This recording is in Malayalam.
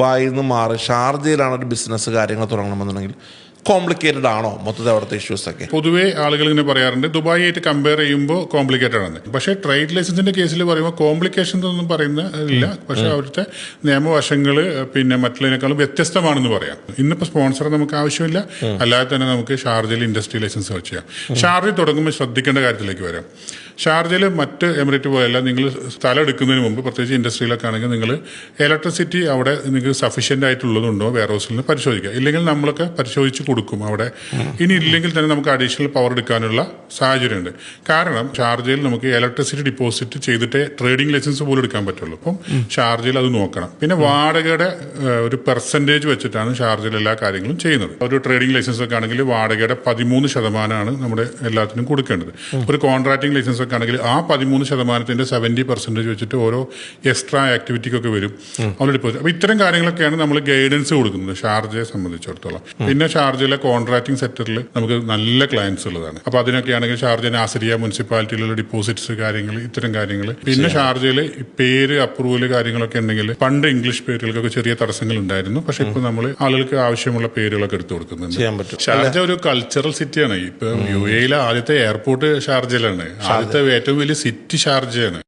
ദുബായിൽ നിന്ന് മാറി ഷാർജയിലാണ് ഒരു ബിസിനസ് കാര്യങ്ങൾ തുടങ്ങണമെന്നുണ്ടെങ്കിൽ കോംപ്ലിക്കേറ്റഡ് ആണോ? മൊത്തത്തിൽ അവിടുത്തെ ഇഷ്യൂസ് ഒക്കെ. പൊതുവേ ആളുകൾ ഇങ്ങനെ പറയാറുണ്ട്. ദുബായി ആയിട്ട് കമ്പയർ ചെയ്യുമ്പോൾ കോംപ്ലിക്കേറ്റഡ് ആണ്. പക്ഷേ ട്രേഡ് ലൈസൻസിന്റെ കേസിൽ പറയുമ്പോൾ കോംപ്ലിക്കേഷൻ ഒന്നും പറയുന്ന ഇല്ല. പക്ഷെ അവിടുത്തെ നിയമവശങ്ങൾ പിന്നെ മറ്റുള്ളതിനേക്കാളും വ്യത്യസ്തമാണെന്ന് പറയാം. ഇന്നിപ്പോൾ സ്പോൺസർ നമുക്ക് ആവശ്യമില്ല. അല്ലാതെ തന്നെ നമുക്ക് ഷാർജയിൽ ഇൻഡസ്ട്രി ലൈസൻസ് വെച്ച് ചെയ്യാം. ഷാർജയിൽ തുടങ്ങുമ്പോൾ ശ്രദ്ധിക്കേണ്ട കാര്യത്തിലേക്ക് വരാം. ഷാർജയിൽ മറ്റ് എമിറേറ്റ് പോലെയല്ല നിങ്ങൾ സ്ഥലം എടുക്കുന്നതിന് മുമ്പ് പ്രത്യേകിച്ച് ഇൻഡസ്ട്രിയിലൊക്കെ ആണെങ്കിൽ നിങ്ങൾ ഇലക്ട്രിസിറ്റി അവിടെ നിങ്ങൾക്ക് സഫീഷ്യന്റ് ആയിട്ടുള്ളതുണ്ടോ? വെയർ ഹൗസിൽ നിന്ന് പരിശോധിക്കുക. ഇല്ലെങ്കിൽ നമ്മളൊക്കെ പരിശോധിച്ച് കൊടുക്കും അവിടെ. ഇനി ഇല്ലെങ്കിൽ തന്നെ നമുക്ക് അഡീഷണൽ പവർ എടുക്കാനുള്ള സാഹചര്യമുണ്ട്. കാരണം ഷാർജയിൽ നമുക്ക് ഇലക്ട്രിസിറ്റി ഡിപ്പോസിറ്റ് ചെയ്തിട്ട് ട്രേഡിംഗ് ലൈസൻസ് പോലും എടുക്കാൻ പറ്റുള്ളൂ. അപ്പം ഷാർജയിൽ അത് നോക്കണം. പിന്നെ വാടകയുടെ ഒരു പെർസെന്റേജ് വെച്ചിട്ടാണ് ഷാർജയിൽ എല്ലാ കാര്യങ്ങളും ചെയ്യുന്നത്. ഒരു ട്രേഡിംഗ് ലൈസൻസ് ഒക്കെ ആണെങ്കിൽ വാടകയുടെ പതിമൂന്ന് ശതമാനമാണ് നമ്മുടെ എല്ലാത്തിനും കൊടുക്കേണ്ടത്. ഒരു കോൺട്രാക്ടിംഗ് ലൈസൻസ് ഒക്കെ ആണെങ്കിൽ ആ പതിമൂന്ന് ശതമാനത്തിന്റെ സെവന്റി പെർസെന്റേജ് വെച്ചിട്ട് ഓരോ എക്സ്ട്രാ ആക്ടിവിറ്റിക്കൊക്കെ വരും. അവരുടെ ഡിപ്പോസിറ്റ് അപ്പോൾ ഇത്തരം കാര്യങ്ങളൊക്കെയാണ് നമ്മൾ ഗൈഡൻസ് കൊടുക്കുന്നത് ഷാർജയെ സംബന്ധിച്ചിടത്തോളം. പിന്നെ ഷാർജയിലെ കോൺട്രാക്ടിംഗ് സെക്ടറിൽ നമുക്ക് നല്ല ക്ലയൻസ് ഉള്ളതാണ്. അപ്പോൾ അതിനൊക്കെയാണെങ്കിൽ ഷാർജ നാസരിയ മുനിസിപ്പാലിറ്റിയിലുള്ള ഡിപ്പോസിറ്റ്സ് കാര്യങ്ങൾ ഇത്തരം കാര്യങ്ങൾ. പിന്നെ ഷാർജയിൽ പേര് അപ്രൂവൽ കാര്യങ്ങളൊക്കെ ഉണ്ടെങ്കിൽ പണ്ട് ഇംഗ്ലീഷ് പേരുകൾക്കൊക്കെ ചെറിയ തടസ്സങ്ങൾ ഉണ്ടായിരുന്നു. പക്ഷെ ഇപ്പോൾ നമ്മൾ ആളുകൾക്ക് ആവശ്യമുള്ള പേരുകളൊക്കെ എടുത്തു കൊടുക്കുന്നുണ്ട്. ഷാർജ ഒരു കൾച്ചറൽ സിറ്റിയാണ് ഇപ്പൊ യു എയിലെ ആദ്യത്തെ എയർപോർട്ട് ഷാർജയിലാണ്. ആദ്യത്തെ ഏറ്റവും വലിയ സിറ്റി ഷാർജയാണ്.